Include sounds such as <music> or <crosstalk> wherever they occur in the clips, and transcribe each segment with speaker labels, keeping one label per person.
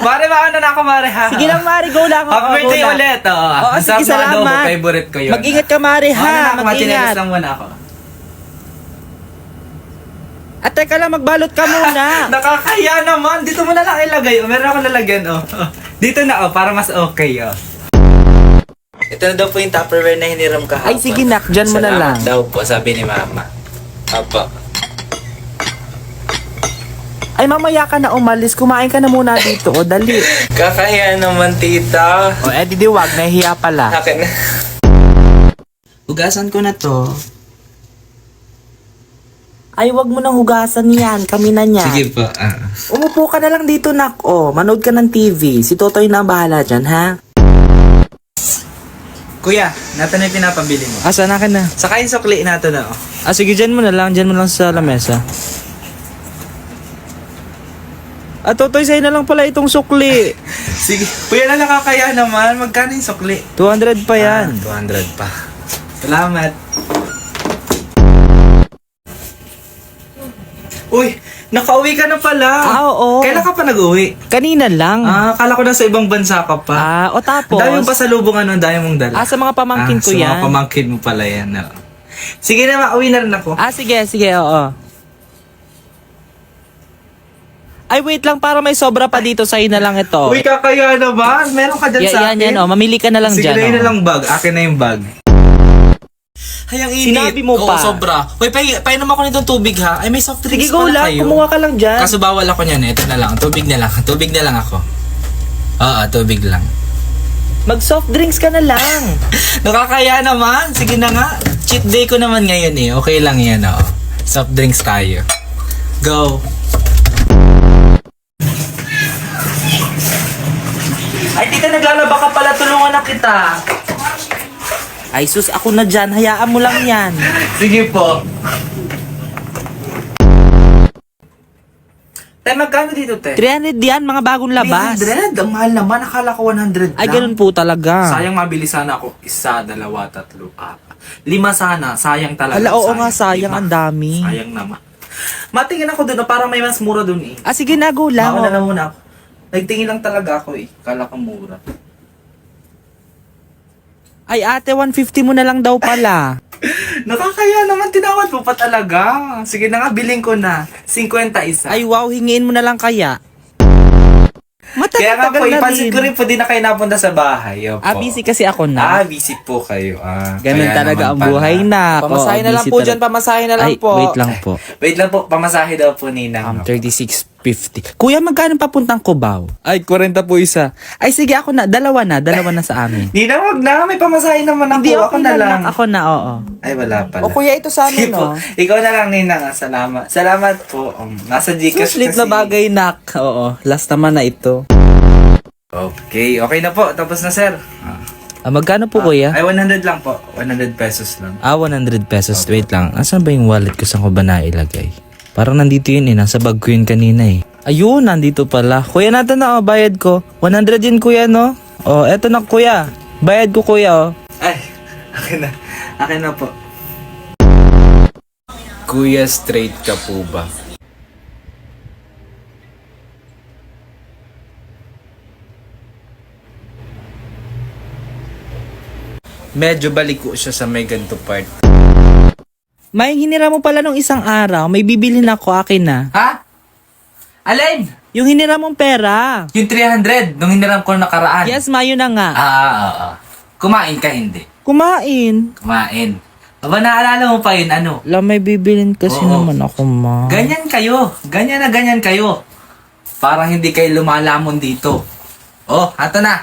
Speaker 1: Mare, maano na ako, Mare, ha?
Speaker 2: Sige lang, Mari. Go lang.
Speaker 1: Happy birthday ulit. Oo,
Speaker 2: Oo, sige, salamat.
Speaker 1: Favorite ko yun.
Speaker 2: Mag-ingat ka, Mari,
Speaker 1: Mauna na
Speaker 2: ha?
Speaker 1: ako, matinelas lang muna ako.
Speaker 2: At teka lang, magbalot ka muna. <laughs>
Speaker 1: Nakakaya naman. Dito mo na lang ilagay. Oh, meron akong lalagyan, oh. Oh, <laughs> Dito na, oh, para mas okay, oh. Ito na daw po yung Tupperware na hiniram kahapon.
Speaker 2: Ay, sige, nak. Dyan mo na lang.
Speaker 1: Salamat daw po, sabi ni Mama. Apo.
Speaker 2: Ay, mamaya ka na umalis. Kumain ka na muna dito. O, dali. <laughs>
Speaker 1: Kakaya naman, tita.
Speaker 2: O, eh, di wag. Nahihiya pala.
Speaker 1: Akin na.
Speaker 2: Hugasan ko na to. Ay, wag mo nang hugasan yan. Kami na niya.
Speaker 1: Sige po. ah.
Speaker 2: Umupo ka na lang dito, nak. O, manood ka ng TV. Si Totoy na ang bahala dyan, ha?
Speaker 1: Kuya, nato na yung pinapabili mo.
Speaker 2: Asa na ka na?
Speaker 1: Saka yung sukli nato na, oh.
Speaker 2: Ah, sige, dyan mo na lang. Dyan mo lang sa lamesa. At Totoy, sa'yo na lang pala itong sukli. <laughs>
Speaker 1: Sige. Kuya na nakakaya naman. Magkano yung sukli?
Speaker 2: 200 pa yan.
Speaker 1: Ah, 200 pa. Salamat. Uy, nakauwi ka na pala.
Speaker 2: Ah, oo.
Speaker 1: Kailan ka pa nag-uwi?
Speaker 2: Kanina lang.
Speaker 1: Ah, akala ko na sa ibang bansa ka pa.
Speaker 2: Ah, o tapos?
Speaker 1: Dami yung pasalubong ano, dami mong dala.
Speaker 2: Ah, sa mga pamangkin
Speaker 1: Ah,
Speaker 2: ko
Speaker 1: sa
Speaker 2: yan.
Speaker 1: mga pamangkin mo pala yan. oo. Sige na, mauwi na rin ako.
Speaker 2: Ah, sige, sige, oo. Ay, wait lang, para may sobra pa dito, sa'yo na lang ito.
Speaker 1: Uy, kakaya naman. Meron ka dyan
Speaker 2: Ya-
Speaker 1: sa
Speaker 2: yan,
Speaker 1: akin.
Speaker 2: yan, oh. Mamili ka na lang
Speaker 1: Sige
Speaker 2: dyan,
Speaker 1: na yun
Speaker 2: oh.
Speaker 1: na lang bag. Akin na yung bag. Ay, ang init.
Speaker 2: Sinabi mo
Speaker 1: Oo,
Speaker 2: pa.
Speaker 1: sobra. Uy, pay, painom ako nitong tubig ha. Ay, may soft drinks
Speaker 2: Sige, go
Speaker 1: pala
Speaker 2: lang.
Speaker 1: kayo.
Speaker 2: Kumuha ka lang dyan.
Speaker 1: Kaso bawal ako niyan. Ito na lang. Tubig na lang. <laughs> Tubig na lang ako. Oo, tubig lang.
Speaker 2: Mag-soft drinks ka na lang. <laughs>
Speaker 1: Nakakaya naman. Sige na nga. Cheat day ko naman ngayon eh. Okay lang yan, oo. Soft drinks tayo. Go.
Speaker 2: Ay, tita, naglalaba ka pala. Tulungan na kita. Ay, sus, ako na dyan. Hayaan mo lang yan.
Speaker 1: Sige po. Te, magkano dito, te?
Speaker 2: 300 yan, mga bagong labas.
Speaker 1: 300? Ang mahal naman. Akala ko 100
Speaker 2: Ay,
Speaker 1: lang.
Speaker 2: ganun po talaga.
Speaker 1: Sayang mabili sana ako. Isa, dalawa, tatlo, apat. Lima sana. Sayang talaga.
Speaker 2: Ala, oo nga, sayang. Ang dami.
Speaker 1: Sayang naman. Matingin ako doon. Parang may mas mura doon eh.
Speaker 2: Ah, sige na, go lang.
Speaker 1: Mauna na muna ako. Nagtingin lang talaga ako eh. Kala ko mura.
Speaker 2: Ay, ate, 150 mo na lang daw pala. <laughs>
Speaker 1: Nakakaya naman. Tinawad mo pa talaga. Sige na nga, biling ko na. 50 isa.
Speaker 2: Ay, wow, hingiin mo na lang kaya.
Speaker 1: Kaya nga po,
Speaker 2: Matagal-tagal na
Speaker 1: ipansin
Speaker 2: rin.
Speaker 1: ko rin po, di na kayo napunta sa bahay. Opo.
Speaker 2: Ah, busy kasi ako
Speaker 1: Ah,
Speaker 2: na.
Speaker 1: busy po kayo. Ah,
Speaker 2: Ganun
Speaker 1: kaya
Speaker 2: talaga
Speaker 1: naman
Speaker 2: ang
Speaker 1: pala.
Speaker 2: buhay na.
Speaker 1: Pamasahe
Speaker 2: Oo,
Speaker 1: na lang
Speaker 2: busy
Speaker 1: po
Speaker 2: talaga.
Speaker 1: dyan, pamasahe na lang
Speaker 2: Ay,
Speaker 1: po.
Speaker 2: wait lang po.
Speaker 1: Wait lang po, pamasahe daw po Ninang.
Speaker 2: Um, 36.50. Kuya, magkano papuntang Cubao? Ay, 40 po isa. Ay, sige, ako na. Dalawa na. Dalawa na sa amin. <laughs>
Speaker 1: Ninang, wag na. May pamasahe naman ako.
Speaker 2: Hindi,
Speaker 1: ako
Speaker 2: okay
Speaker 1: na lang.
Speaker 2: Ako na, oo.
Speaker 1: Ay, wala pala.
Speaker 2: O kuya, ito sa
Speaker 1: Sige
Speaker 2: amin,
Speaker 1: po.
Speaker 2: no?
Speaker 1: Ikaw na lang, Ninang. ah. Salamat. Salamat po. Um, nasa Gcash
Speaker 2: Suslit na bagay, nak. Oo, last naman na ito.
Speaker 1: Okay, okay na po. Tapos na, sir. Ah.
Speaker 2: Ah, magkano po, kuya?
Speaker 1: Ay, 100 lang po. 100 pesos lang.
Speaker 2: Ah, 100 pesos. Wait lang. Asan ba yung wallet ko? Saan ko ba nailagay? Parang nandito yun eh. Nasa bag ko yun kanina eh. Ayun, nandito pala. Kuya natin na, oh, bayad ko. 100 yun, kuya, no? Oh, eto na, kuya. Bayad ko, kuya, oh.
Speaker 1: Ay, <laughs> akin na. Akin na po. Kuya, straight ka po ba? Medyo baliko siya sa may ganito part.
Speaker 2: May hinira mo pala nung isang araw. May bibilhin ako, akin na.
Speaker 1: Ha? Alin?
Speaker 2: Yung hinira mong pera.
Speaker 1: Yung 300, nung hiniram ko nakaraan.
Speaker 2: Yes, ma, yun na nga.
Speaker 1: Ah, ah, ah, ah. Kumain ka hindi?
Speaker 2: Kumain.
Speaker 1: Kumain. Aba, naalala mo pa yun, ano?
Speaker 2: La, may bibilin kasi
Speaker 1: Oo.
Speaker 2: naman ako, ma.
Speaker 1: Ganyan kayo. Ganyan na ganyan kayo. Parang hindi kayo lumalamon dito. Oh, hato na.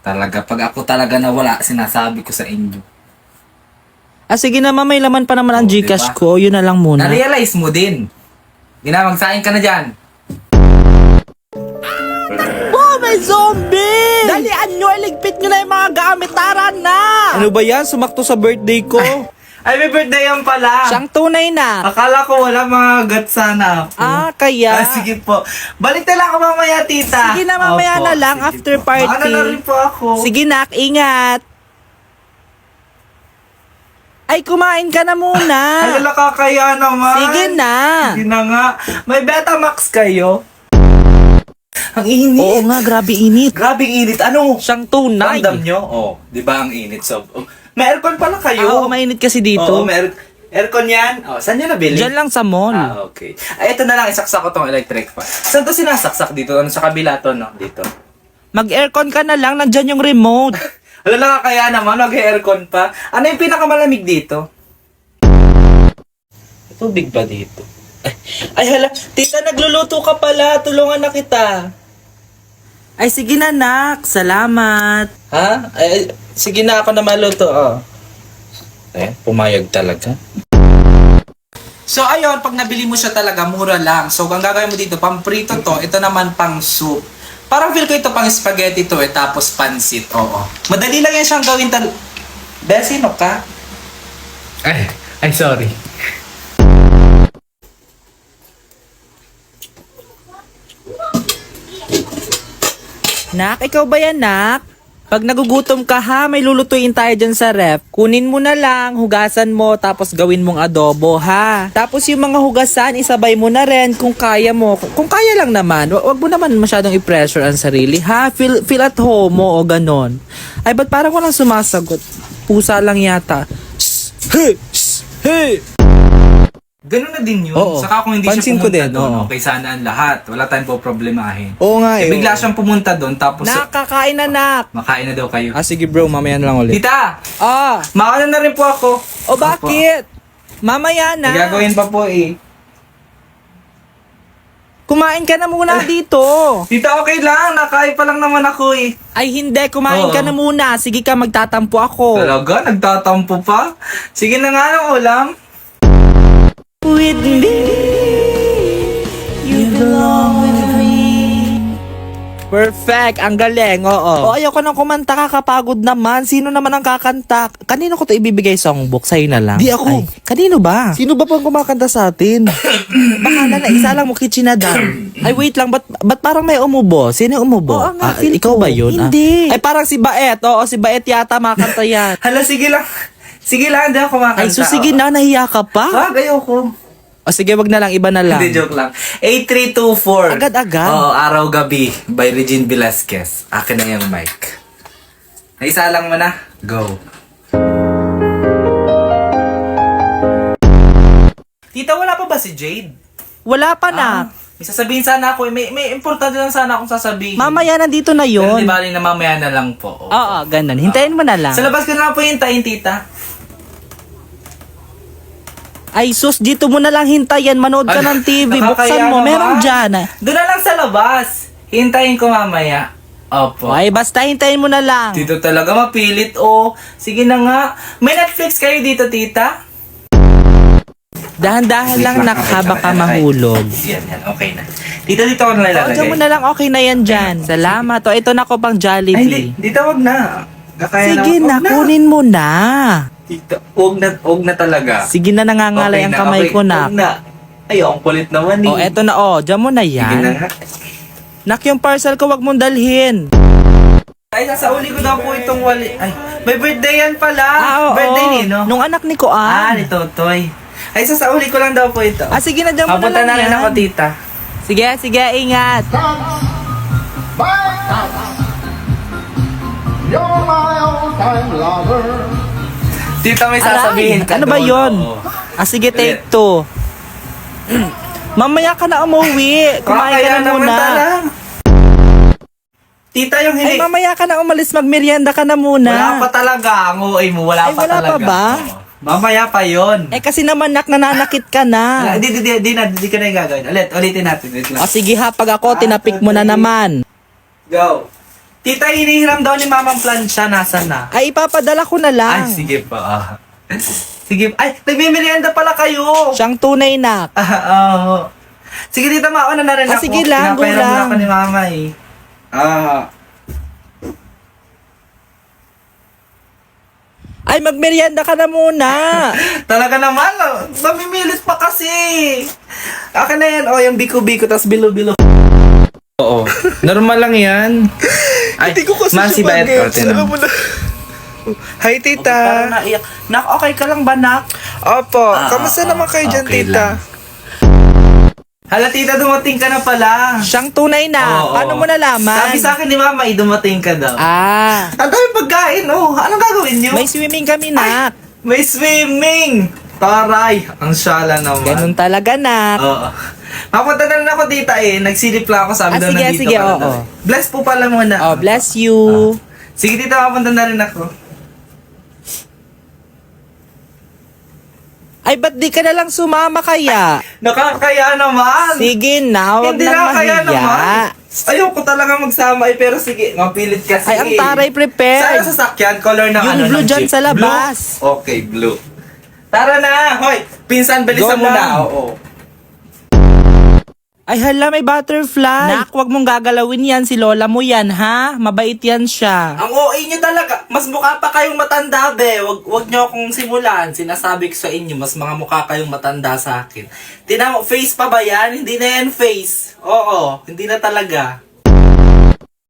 Speaker 1: Talaga, pag ako talaga nawala, sinasabi ko sa inyo.
Speaker 2: Ah, sige na, ma, may laman pa naman ang Gcash
Speaker 1: diba?
Speaker 2: ko. Yun na lang muna.
Speaker 1: Na-realize mo din. Ginamagsain ka na dyan.
Speaker 2: Oh, may zombie! Dalian nyo, iligpit nyo na yung mga gamit. Tara na! Ano ba yan? Sumakto sa birthday ko. <laughs>
Speaker 1: Ay, may birthday yan pala.
Speaker 2: Siyang tunay na.
Speaker 1: Akala ko wala mga gat sana ako.
Speaker 2: Ah, kaya.
Speaker 1: Ah, sige po. Balik na lang ako mamaya, tita.
Speaker 2: Sige na, mamaya
Speaker 1: Opo,
Speaker 2: na lang,
Speaker 1: sige
Speaker 2: after
Speaker 1: po.
Speaker 2: party.
Speaker 1: Maano na rin po ako.
Speaker 2: Sige, nak, ingat. Ay, kumain ka na muna. <laughs>
Speaker 1: Ay, nakakaya naman.
Speaker 2: Sige na.
Speaker 1: Sige na nga. May Betamax kayo? Ang init.
Speaker 2: Oo nga, grabe init.
Speaker 1: Grabe init. Ano?
Speaker 2: Siyang tunay.
Speaker 1: Ramdam nyo? Oh, di ba ang init? So, oh, may aircon pala kayo.
Speaker 2: Oo, mainit kasi dito.
Speaker 1: Oo, may air- aircon yan. Oh, saan nyo nabili?
Speaker 2: Diyan lang sa mall.
Speaker 1: Ah, okay. Ay, ito na lang, isaksak ko tong electric fan. Saan to sinasaksak dito? Ano sa kabila to, no? Dito.
Speaker 2: Mag-aircon ka na lang, nandyan yung remote. <laughs>
Speaker 1: Wala na kaya naman, mag-aircon pa. Ano yung pinakamalamig dito? Tubig ba dito? Ay, ay hala, tita, nagluluto ka pala. Tulungan na kita.
Speaker 2: Ay, sige na, nak. Salamat.
Speaker 1: Ha? Ay, sige na ako na maluto, oh. Eh, pumayag talaga. So ayun, pag nabili mo siya talaga, mura lang. So ang gagawin mo dito, pamprito to, ito naman pang soup. Parang feel ko ito pang spaghetti to eh, tapos pansit, oo. Madali lang yan siyang gawin tal... Bel, sino ka? Ay, ay sorry.
Speaker 2: Nak, ikaw ba yan, nak? Pag nagugutom ka ha, may lulutuin tayo dyan sa ref. Kunin mo na lang, hugasan mo, tapos gawin mong adobo ha. Tapos yung mga hugasan, isabay mo na rin kung kaya mo. Kung kaya lang naman, wa- wag mo naman masyadong i-pressure ang sarili ha. Feel, feel at home mo o ganon. Ay, ba't parang walang sumasagot? Pusa lang yata. Shh! Hey! Shh! Hey!
Speaker 1: Ganun na din yun.
Speaker 2: Oo.
Speaker 1: Saka kung hindi
Speaker 2: Pansin
Speaker 1: siya
Speaker 2: ko
Speaker 1: pumunta
Speaker 2: din,
Speaker 1: doon,
Speaker 2: oo.
Speaker 1: okay sana ang lahat. Wala tayong po problemahin.
Speaker 2: Oo nga
Speaker 1: Eh, bigla siyang pumunta doon, tapos
Speaker 2: Nakakain na, nak.
Speaker 1: makain na daw kayo.
Speaker 2: Ah, sige bro, mamaya na lang ulit.
Speaker 1: Tita,
Speaker 2: Ah,
Speaker 1: makanan na rin po ako.
Speaker 2: o bakit? Mamaya na.
Speaker 1: May gagawin pa po eh.
Speaker 2: Kumain ka na muna <laughs> dito.
Speaker 1: Tita, okay lang. Nakain pa lang naman ako eh.
Speaker 2: Ay hindi, kumain
Speaker 1: Oo.
Speaker 2: ka na muna. Sige ka, magtatampo ako.
Speaker 1: Talaga? Nagtatampo pa? Sige na nga ng ulam.
Speaker 2: With me, you belong with me. Perfect, ang galing, oo. O ayoko nang kumanta, kakapagod naman. Sino naman ang kakanta? Kanino ko to ibibigay songbook? Sa'yo na lang.
Speaker 3: Di ako.
Speaker 2: Ay, kanino ba?
Speaker 3: Sino ba pang kumakanta sa atin? <coughs>
Speaker 2: Bahala na, isa lang mo kitchinadam. Ay, wait lang, ba't, ba't parang may umubo? Sino yung umubo?
Speaker 3: Oo nga,
Speaker 2: Ah,
Speaker 3: feel
Speaker 2: ikaw
Speaker 3: ko.
Speaker 2: ba yun? Ah.
Speaker 3: Hindi.
Speaker 2: Ay, parang si Baet. Oo, si Baet yata makanta yan. <laughs>
Speaker 1: Hala, sige lang. Sige lang, hindi ako kumakanta.
Speaker 2: Ay, so sige na, nahiya ka pa?
Speaker 1: Wag, ayoko.
Speaker 2: O sige, wag na lang, iba na lang.
Speaker 1: Hindi, joke lang. 8324.
Speaker 2: Agad-agad?
Speaker 1: Oo, Araw Gabi by Regine Velasquez. Akin na yung mic. Naisa lang mo na. Go. Tita, wala pa ba si Jade?
Speaker 2: Wala pa na.
Speaker 1: Ah, may sasabihin sana ako. eh. May, may importante lang sana akong sasabihin.
Speaker 2: Mamaya nandito na
Speaker 1: Pero di
Speaker 2: yun.
Speaker 1: bali na mamaya na lang po. Oo.
Speaker 2: Oo, ganun. Hintayin mo na lang.
Speaker 1: Sa labas ko na lang po hintayin, tita.
Speaker 2: Ay, sus, dito mo na lang hintayin. Manood ka ng TV. <laughs> Buksan mo. Meron dyan.
Speaker 1: Doon na lang sa labas. Hintayin ko mamaya. Opo.
Speaker 2: Ay, basta hintayin mo na lang.
Speaker 1: Dito talaga mapilit. Oh, sige na nga. May Netflix kayo dito, tita?
Speaker 2: Dahan-dahan lang, nak, ha, baka mahulog.
Speaker 1: Yan, yan. Okay na. Tita, dito ako na
Speaker 2: O, dyan mo na lang. Okay na yan dyan. Salamat. O, ito na ko pang
Speaker 1: Ay.
Speaker 2: Jollibee.
Speaker 1: Dito, wag na. Kakaya
Speaker 2: Sige na,
Speaker 1: Wag na.
Speaker 2: kunin mo na.
Speaker 1: Tita, wag na, wag na talaga.
Speaker 2: Sige na, nangangalay
Speaker 1: Okay
Speaker 2: ang
Speaker 1: na,
Speaker 2: kamay
Speaker 1: okay.
Speaker 2: ko, nak.
Speaker 1: Wag na. Ay, ang kulit naman eh.
Speaker 2: O, eto na, o. Dyan mo na
Speaker 1: Sige na
Speaker 2: yan.
Speaker 1: nga.
Speaker 2: Nak, yung parcel ko, wag mong dalhin.
Speaker 1: Ay, sasauli ko daw po itong wali. Ay, may birthday yan pala.
Speaker 2: Ah, oo.
Speaker 1: birthday ni, no?
Speaker 2: Nung anak ni
Speaker 1: Ah,
Speaker 2: Koan.
Speaker 1: ni Totoy. Ay, sasauli ko lang daw po ito.
Speaker 2: Ah, sige na, dyan mo na
Speaker 1: Papunta
Speaker 2: lang
Speaker 1: na rin
Speaker 2: yan.
Speaker 1: ako, tita.
Speaker 2: Sige, sige, ingat.
Speaker 4: You're my all-time lover.
Speaker 1: Tita, may sasabihin
Speaker 2: Aray,
Speaker 1: ka
Speaker 2: ano ba
Speaker 1: doon,
Speaker 2: yon?
Speaker 1: oo.
Speaker 2: Ah, sige, take two. <clears throat> Mamaya ka na umuwi. Kumain ka
Speaker 1: Kakaya
Speaker 2: na
Speaker 1: naman
Speaker 2: muna.
Speaker 1: Tita, yung
Speaker 2: Ay,
Speaker 1: hindi...
Speaker 2: mamaya ka na umalis. Magmerienda ka na muna.
Speaker 1: Wala pa talaga. Ang uwi mo, wala
Speaker 2: Ay,
Speaker 1: pa
Speaker 2: wala pa
Speaker 1: talaga.
Speaker 2: ba?
Speaker 1: Oo. Mamaya pa yon.
Speaker 2: Eh, kasi naman, nak, nananakit ka na.
Speaker 1: Hindi, hindi, hindi na, hindi ka na yung gagawin. Ulit, ulitin natin. Wait lang.
Speaker 2: O, sige ha, pag ako,
Speaker 1: Ah,
Speaker 2: tinapik mo na naman.
Speaker 1: Go. Tita, hinihiram daw ni Mamang Plansya. Nasaan na?
Speaker 2: Ay, ipapadala ko na lang.
Speaker 1: Ay, sige pa. ah. Sige. Ay, nagmimerienda pala kayo.
Speaker 2: Siyang tunay, nak. <laughs>
Speaker 1: Ah, oo. Sige, tita, mauna na rin
Speaker 2: Ah,
Speaker 1: ako.
Speaker 2: sige lang, go
Speaker 1: Pinapahiram na
Speaker 2: lang.
Speaker 1: ako ni Mama eh. Ah.
Speaker 2: Ay, magmerienda ka na muna. <laughs>
Speaker 1: Talaga naman, oh. pa kasi. Akin na yan, oh, yung biko-biko, tas bilo-bilo. Oo, normal lang yan. Ay, <laughs>
Speaker 3: Hindi ko kasi siya
Speaker 1: Bayat,
Speaker 3: mag-gets.
Speaker 1: oh, tinan
Speaker 3: Alam
Speaker 1: mo.
Speaker 3: mo na. Hi, tita.
Speaker 1: Parang naiyak. Nak, okay ka lang ba, nak?
Speaker 3: Opo.
Speaker 1: Ah,
Speaker 3: Kamusta
Speaker 1: ah,
Speaker 3: naman kayo dyan,
Speaker 1: okay
Speaker 3: tita?
Speaker 1: lang. Hala tita, dumating ka na pala.
Speaker 2: Siyang tunay na.
Speaker 1: Oo.
Speaker 2: Paano mo nalaman?
Speaker 1: Sabi sa akin ni mama, eh, dumating ka daw.
Speaker 2: Ah,
Speaker 1: Ang dami pagkain, oh. Anong gagawin nyo?
Speaker 2: may swimming kami na.
Speaker 1: May swimming! Taray! Ang syala naman.
Speaker 2: Ganun talaga na.
Speaker 1: Oo. Papunta na rin ako dito eh. Nagsilip lang ako sabi
Speaker 2: Ah,
Speaker 1: daw
Speaker 2: sige,
Speaker 1: nandito
Speaker 2: sige,
Speaker 1: na
Speaker 2: oo.
Speaker 1: daw. Bless po pala muna.
Speaker 2: Oh, bless you.
Speaker 1: Sige tita, papunta na rin ako.
Speaker 2: Ay, ba't di ka na lang sumama kaya? <laughs>
Speaker 1: Nakakaya naman!
Speaker 2: Sige na, huwag
Speaker 1: Hindi na kaya naman. Ayoko talaga magsama eh, pero sige, mapilit kasi.
Speaker 2: Ay, ang taray prepared.
Speaker 1: Saan sasakyan? Color ng
Speaker 2: Yung
Speaker 1: ano?
Speaker 2: blue dyan
Speaker 1: jeep?
Speaker 2: sa labas.
Speaker 1: Blue? Okay, blue. Tara na! Hoy! Pinsan, bilisan mo
Speaker 2: lang.
Speaker 1: na. Oo.
Speaker 2: Ay, hala, may butterfly. Nak, huwag mong gagalawin yan. Si lola mo yan, ha? Mabait yan siya.
Speaker 1: Ang OA niyo talaga. Mas mukha pa kayong matanda, be. Wag, wag niyo akong simulan. Sinasabi ko sa inyo, mas mga mukha kayong matanda sa akin. Tinan mo, face pa ba yan? Hindi na yan face. Oo, hindi na talaga.